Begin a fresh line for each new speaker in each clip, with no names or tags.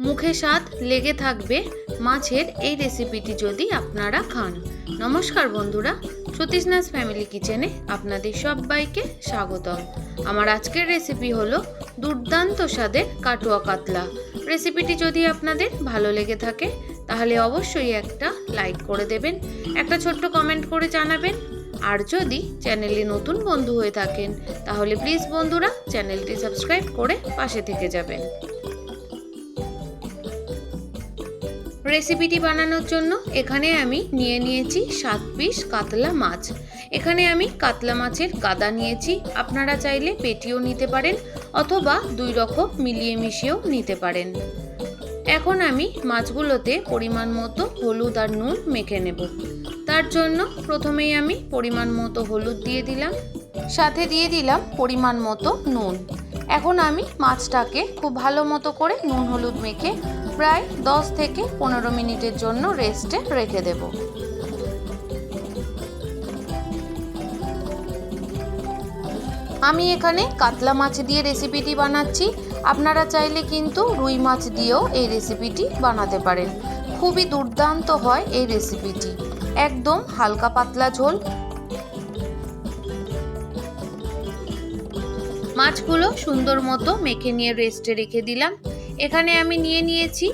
মুখে স্বাদ লেগে থাকবে মাছের এই রেসিপিটি যদি আপনারা খান। নমস্কার বন্ধুরা, সতীশনাথ ফ্যামিলি কিচেনে আপনাদের সবাইকে স্বাগতম। আমার আজকের রেসিপি হলো দুর্দান্ত স্বাদের কাটুয়া কাতলা। রেসিপিটি যদি আপনাদের ভালো লেগে থাকে, তাহলে অবশ্যই একটা লাইক করে দেবেন, একটা ছোট্ট কমেন্ট করে জানাবেন। আর যদি চ্যানেলে নতুন বন্ধু হয়ে থাকেন, তাহলে প্লিজ বন্ধুরা চ্যানেলটি সাবস্ক্রাইব করে পাশে থেকে যাবেন। রেসিপিটি বানানোর জন্য এখানে আমি নিয়ে নিয়েছি সাত পিস কাতলা মাছ। এখানে আমি কাতলা মাছের গাদা নিয়েছি। আপনারা চাইলে পেটিও নিতে পারেন অথবা দুই রকম মিলিয়ে মিশিয়েও নিতে পারেন। এখন আমি মাছগুলোতে পরিমাণ মতো হলুদ আর নুন মেখে নেব। তার জন্য প্রথমেই আমি পরিমাণ মতো হলুদ দিয়ে দিলাম। সাথে দিয়ে দিলাম পরিমাণ মতো নুন। এখন আমি মাছটাকে খুব ভালো মতো করে নুন হলুদ মেখে প্রায় দশ থেকে পনেরো মিনিটের জন্য রেস্টে রেখে দেব। আমি এখানে কাতলা মাছ দিয়ে রেসিপিটি বানাচ্ছি। আপনারা চাইলে কিন্তু রুই মাছ দিয়েও এই রেসিপিটি বানাতে পারেন। খুবই দুর্দান্ত হয় এই রেসিপিটি। একদম হালকা পাতলা ঝোল মাছগুলো সুন্দর মতো মেখে নিয়ে রেস্টে রেখে দিলাম। এখানে আমি নিয়ে নিয়েছি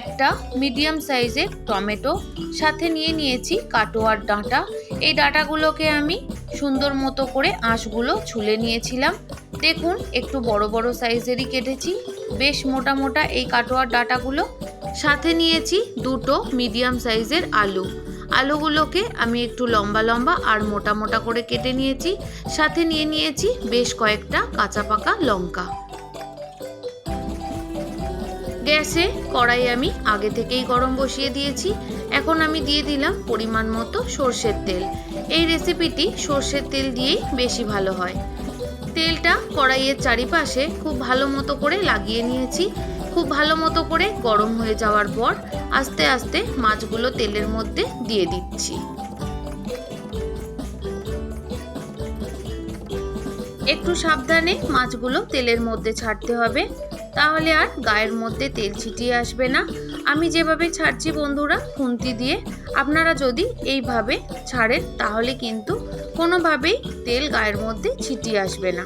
একটা মিডিয়াম সাইজের টমেটো, সাথে নিয়ে নিয়েছি কাটোয়ার ডাঁটা। এই ডাঁটাগুলোকে আমি সুন্দর মতো করে আঁশগুলো ছুলে নিয়েছিলাম। দেখুন, একটু বড় বড় সাইজেরই কেটেছি। বেশ মোটা মোটা এই কাটোয়ার ডাঁটাগুলো। সাথে নিয়েছি দুটো মিডিয়াম সাইজের আলু। আলুগুলোকে আমি একটু লম্বা লম্বা আর মোটা মোটা করে কেটে নিয়েছি। সাথে নিয়ে নিয়েছি বেশ কয়েকটা কাঁচা পাকা লঙ্কা। গ্যাসে কড়াই আমি আগে থেকেই গরম বসিয়ে দিয়েছি। এখন আমি দিয়ে দিলাম পরিমাণ মতো সর্ষের তেল। এই রেসিপিটি সর্ষের তেল দিয়েই বেশি ভালো হয়। তেলটা কড়াইয়ের চারিপাশে খুব ভালো মতো করে লাগিয়ে নিয়েছি। খুব ভালো মতো করে গরম হয়ে যাওয়ার পর আস্তে আস্তে মাছগুলো তেলের মধ্যে দিয়ে দিচ্ছি। একটু সাবধানে মাছগুলো তেলের মধ্যে ছাড়তে হবে, তাহলে আর গায়ের মধ্যে তেল ছিটিয়ে আসবে না। আমি যেভাবে ছাড়ছি বন্ধুরা, খুন্তি দিয়ে, আপনারা যদি এইভাবে ছাড়েন, তাহলে কিন্তু কোনোভাবেই তেল গায়ের মধ্যে ছিটিয়ে আসবে না।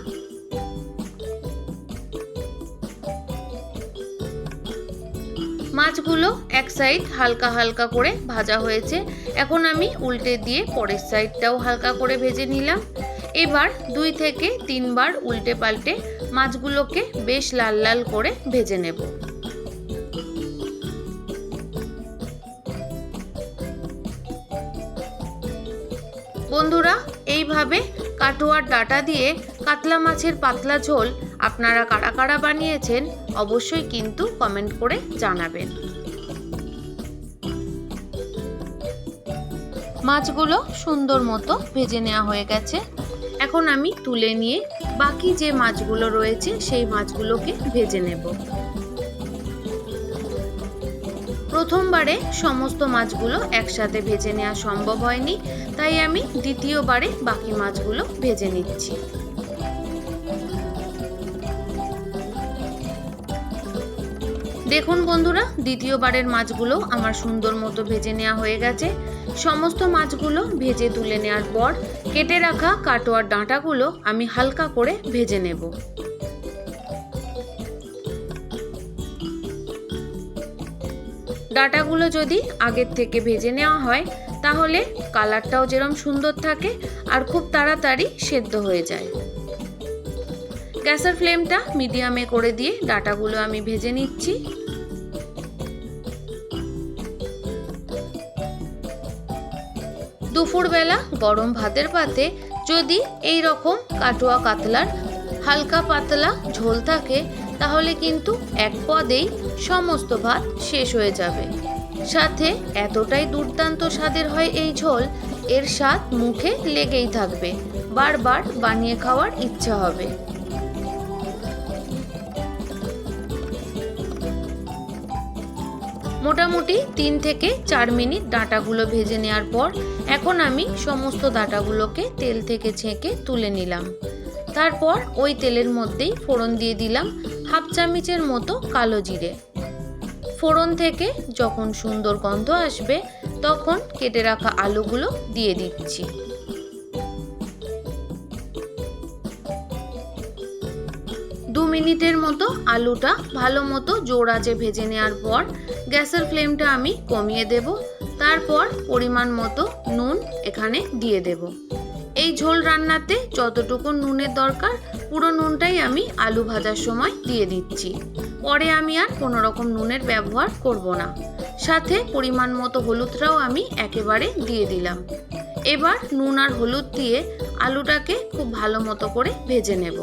মাছগুলো এক সাইড হালকা হালকা করে ভাজা হয়েছে। এখন আমি উল্টে দিয়ে পরের সাইডটাও হালকা করে ভেজে নিলাম। এবার দুই থেকে তিনবার উল্টে পাল্টে মাছগুলোকে বেশ লাল লাল করে ভেজে নেব। বন্ধুরা, এইভাবে কাটোয়ার ডাটা দিয়ে কাতলা মাছের পাতলা ঝোল আপনারা কারা কারা বানিয়েছেন অবশ্যই কিন্তু কমেন্ট করে জানাবেন। মাছগুলো সুন্দর মতো ভেজে নেওয়া হয়ে গেছে। এখন আমি তুলে নিয়ে বাকি যে মাছগুলো রয়েছে সেই মাছগুলোকে ভেজে নেব। প্রথমবারে সমস্ত মাছগুলো একসাথে ভেজে নেওয়া সম্ভব হয়নি, তাই আমি দ্বিতীয়বারে বাকি মাছগুলো ভেজে নিচ্ছি। দেখুন বন্ধুরা, দ্বিতীয়বারের মাছগুলো আমার সুন্দর মতো ভেজে নেওয়া হয়ে গেছে। সমস্ত মাছগুলো ভেজে তুলে নেওয়ার পর কেটে রাখা কাটোয়ার ডাঁটাগুলো আমি হালকা করে ভেজে নেব। ডাটাগুলো যদি আগের থেকে ভেজে নেওয়া হয়, তাহলে কালারটাও যেরম সুন্দর থাকে আর খুব তাড়াতাড়ি সেদ্ধ হয়ে যায়। গ্যাসের ফ্লেমটা মিডিয়ামে করে দিয়ে ডাটাগুলো আমি ভেজে নিচ্ছি। দুপুরবেলা গরম ভাতের পাতে যদি এই রকম কাটুয়া কাতলার হালকা পাতলা ঝোল থাকে, তাহলে কিন্তু এক পদেই সমস্ত ভাত শেষ হয়ে যাবে। সাথে এতটাই দুর্দান্ত স্বাদের হয় এই ঝোল, এর স্বাদ মুখে লেগেই থাকবে। বারবার বানিয়ে খাওয়ার ইচ্ছা হবে। মোটামুটি তিন থেকে চার মিনিট ডাঁটাগুলো ভেজে নেওয়ার পর এখন আমি সমস্ত ডাঁটাগুলোকে তেল থেকে ছেঁকে তুলে নিলাম। তারপর ওই তেলের মধ্যেই ফোড়ন দিয়ে দিলাম হাফ চামচের মতো কালো জিরে। ফোড়ন থেকে যখন সুন্দর গন্ধ আসবে, তখন কেটে রাখা আলুগুলো দিয়ে দিচ্ছি। দু মিনিটের মতো আলুটা ভালো মতো জোর ভেজে নেওয়ার পর গ্যাসের ফ্লেমটা আমি কমিয়ে দেব। তারপর পরিমাণ মতো নুন এখানে দিয়ে দেব। এই ঝোল রান্নাতে যতটুকু নুনের দরকার, পুরো নুনটাই আমি আলু ভাজার সময় দিয়ে দিচ্ছি। পরে আমি আর কোনো রকম নুনের ব্যবহার করব না। সাথে পরিমাণ মতো হলুদটাও আমি একেবারে দিয়ে দিলাম। এবার নুন আর হলুদ দিয়ে আলুটাকে খুব ভালো মতো করে ভেজে নেব।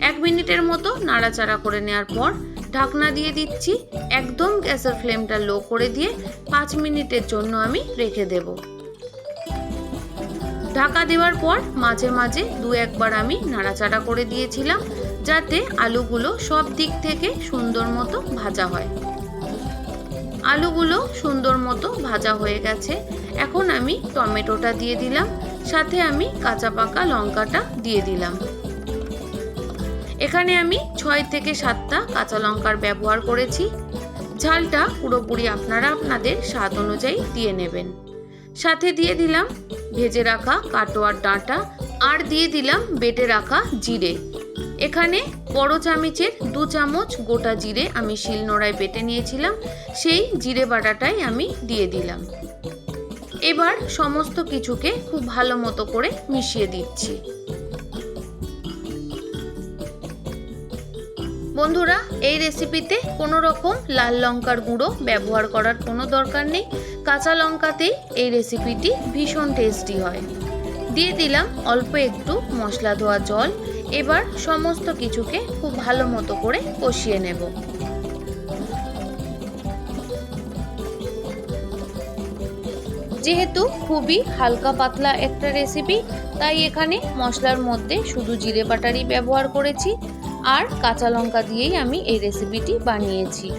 এক মিনিটের মতো নাড়াচাড়া করে নেওয়ার পর ঢাকনা দিয়ে দিচ্ছি। একদম গ্যাসের ফ্লেমটা লো করে দিয়ে পাঁচ মিনিটের জন্য আমি রেখে দেব। ঢাকা দেওয়ার পর মাঝে মাঝে দু একবার আমি নাড়াচাড়া করে দিয়েছিলাম যাতে আলুগুলো সব দিক থেকে সুন্দর মতো ভাজা হয়। আলুগুলো সুন্দর মতো ভাজা হয়ে গেছে। এখন আমি টমেটোটা দিয়ে দিলাম। সাথে আমি কাঁচা পাকা লঙ্কাটা দিয়ে দিলাম। এখানে আমি ছয় থেকে সাতটা কাঁচা লঙ্কার ব্যবহার করেছি। ঝালটা পুরোপুরি আপনারা আপনাদের স্বাদ অনুযায়ী দিয়ে নেবেন। সাথে দিয়ে দিলাম ভেজে রাখা কাটোয়ার ডাঁটা আর দিয়ে দিলাম বেটে রাখা জিরে। এখানে বড় চামচের দু চামচ গোটা জিরে আমি শিলনোড়ায় বেটে নিয়েছিলাম, সেই জিরে বাটাটাই আমি দিয়ে দিলাম। এবার সমস্ত কিছুকে খুব ভালো মতো করে মিশিয়ে দিচ্ছি। বন্ধুরা, এই রেসিপিতে কোনো রকম লাল লঙ্কার গুঁড়ো ব্যবহার করার কোনো দরকার নেই। কাঁচা লঙ্কাতেই এই রেসিপিটি ভীষণ টেস্টি হয়। দিয়ে দিলাম অল্প একটু মশলা ধোয়া জল। এবার সমস্ত কিছুকে খুব ভালো মতো করে কষিয়ে নেব। যেহেতু খুবই হালকা পাতলা একটা রেসিপি তাই এখানে মশলার মধ্যে শুধু জিরে বাটারই ব্যবহার করেছি। আর কাঁচা লঙ্কা দিয়েই আমি এই রেসিপিটি বানিয়েছি।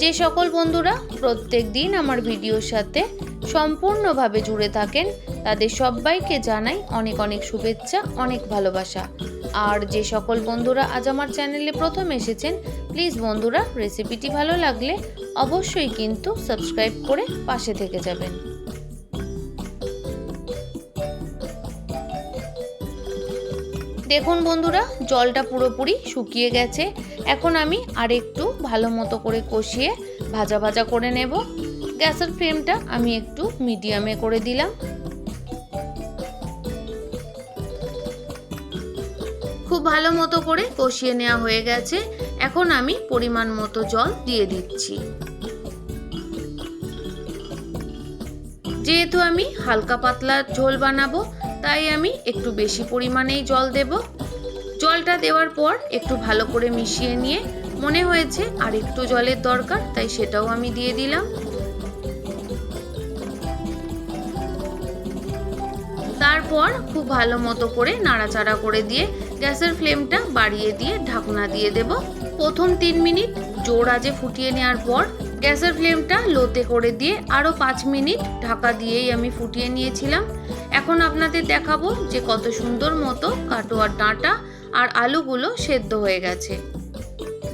যে সকল বন্ধুরা প্রত্যেক দিন আমার ভিডিওর সাথে সম্পূর্ণভাবে জুড়ে থাকেন, তাদের সবাইকে জানাই অনেক অনেক শুভেচ্ছা, অনেক ভালোবাসা। আর যে সকল বন্ধুরা আজ আমার চ্যানেলে প্রথম এসেছেন প্লিজ বন্ধুরা রেসিপিটি ভালো লাগলে অবশ্যই কিন্তু সাবস্ক্রাইব করে পাশে থেকে যাবেন। দেখুন বন্ধুরা, জলটা পুরোপুরি শুকিয়ে গেছে। এখন আমি আর একটু ভালো মতো করে কষিয়ে ভাজা ভাজা করে নেব। গ্যাসের ফ্লেমটা আমি একটু মিডিয়ামে করে দিলাম। খুব ভালো মতো করে কষিয়ে নেওয়া হয়ে গেছে। এখন আমি পরিমাণ মতো জল দিয়ে দিচ্ছি। যেহেতু আমি হালকা পাতলা ঝোল বানাবো তাই আমি একটু বেশি পরিমাণেই জল দেব। জলটা দেওয়ার পর একটু ভালো করে মিশিয়ে নিয়ে, মনে হয়েছে আর একটু জলের দরকার, তাই সেটাও আমি দিয়ে দিলাম। তারপর খুব ভালো মতো করে নাড়াচাড়া করে দিয়ে গ্যাসের ফ্লেমটা বাড়িয়ে দিয়ে ঢাকনা দিয়ে দেব। প্রথম তিন মিনিট জোর আজে ফুটিয়ে নেওয়ার পর গ্যাসের ফ্লেমটা লোতে করে দিয়ে আরও পাঁচ মিনিট ঢাকা দিয়েই আমি ফুটিয়ে নিয়েছিলাম। এখন আপনাদের দেখাবো যে কত সুন্দর মতো কাটোয়ার ডাঁটা আর আলুগুলো সেদ্ধ হয়ে গেছে।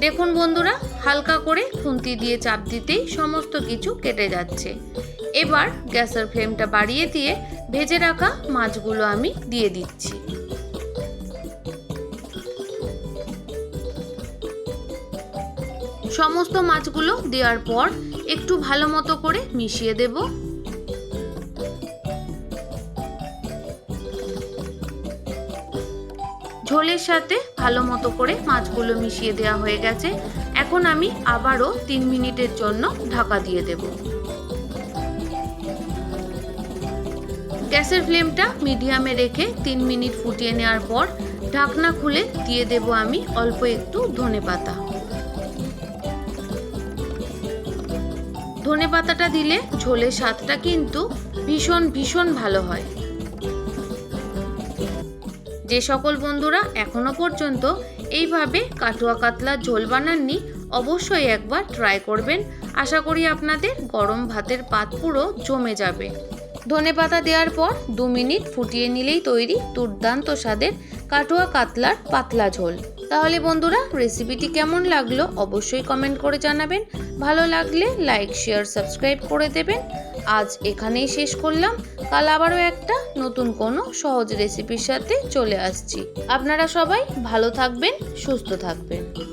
দেখুন বন্ধুরা, হালকা করে খুন্তি দিয়ে চাপ দিতেই সমস্ত কিছু কেটে যাচ্ছে। এবার গ্যাসের ফ্লেমটা বাড়িয়ে দিয়ে ভেজে রাখা মাছগুলো আমি দিয়ে দিচ্ছি। সমস্ত মাছগুলো দেওয়ার পর একটু ভালো মতো করে মিশিয়ে দেব। ঝোলের সাথে ভালো মতো করে মাছগুলো মিশিয়ে দেওয়া হয়ে গেছে। এখন আমি আবারও তিন মিনিটের জন্য ঢাকা দিয়ে দেব। গ্যাসের ফ্লেমটা মিডিয়ামে রেখে তিন মিনিট ফুটিয়ে নেওয়ার পর ঢাকনা খুলে দিয়ে দেব আমি অল্প একটু ধনে পাতা ধনে পাতাটা দিলে ঝোলের স্বাদটা কিন্তু ভীষণ ভীষণ ভালো হয়। যে সকল বন্ধুরা এখনও পর্যন্ত এইভাবে কাটুয়া কাতলা ঝোল বানাননি, অবশ্যই একবার ট্রাই করবেন। আশা করি আপনাদের গরম ভাতের পাত পুরো জমে যাবে। ধনে পাতা দেওয়ার পর দু মিনিট ফুটিয়ে নিলেই তৈরি দুর্দান্ত স্বাদের কাটুয়া কাতলার পাতলা ঝোল। তাহলে বন্ধুরা রেসিপিটি কেমন লাগল অবশ্যই কমেন্ট করে জানাবেন। ভালো লাগলে লাইক শেয়ার সাবস্ক্রাইব করে দেবেন। আজ এখানেই শেষ করলাম। কাল আবারও একটা নতুন কোনো সহজ রেসিপির সাথে চলে আসছি। আপনারা সবাই ভালো থাকবেন, সুস্থ থাকবেন।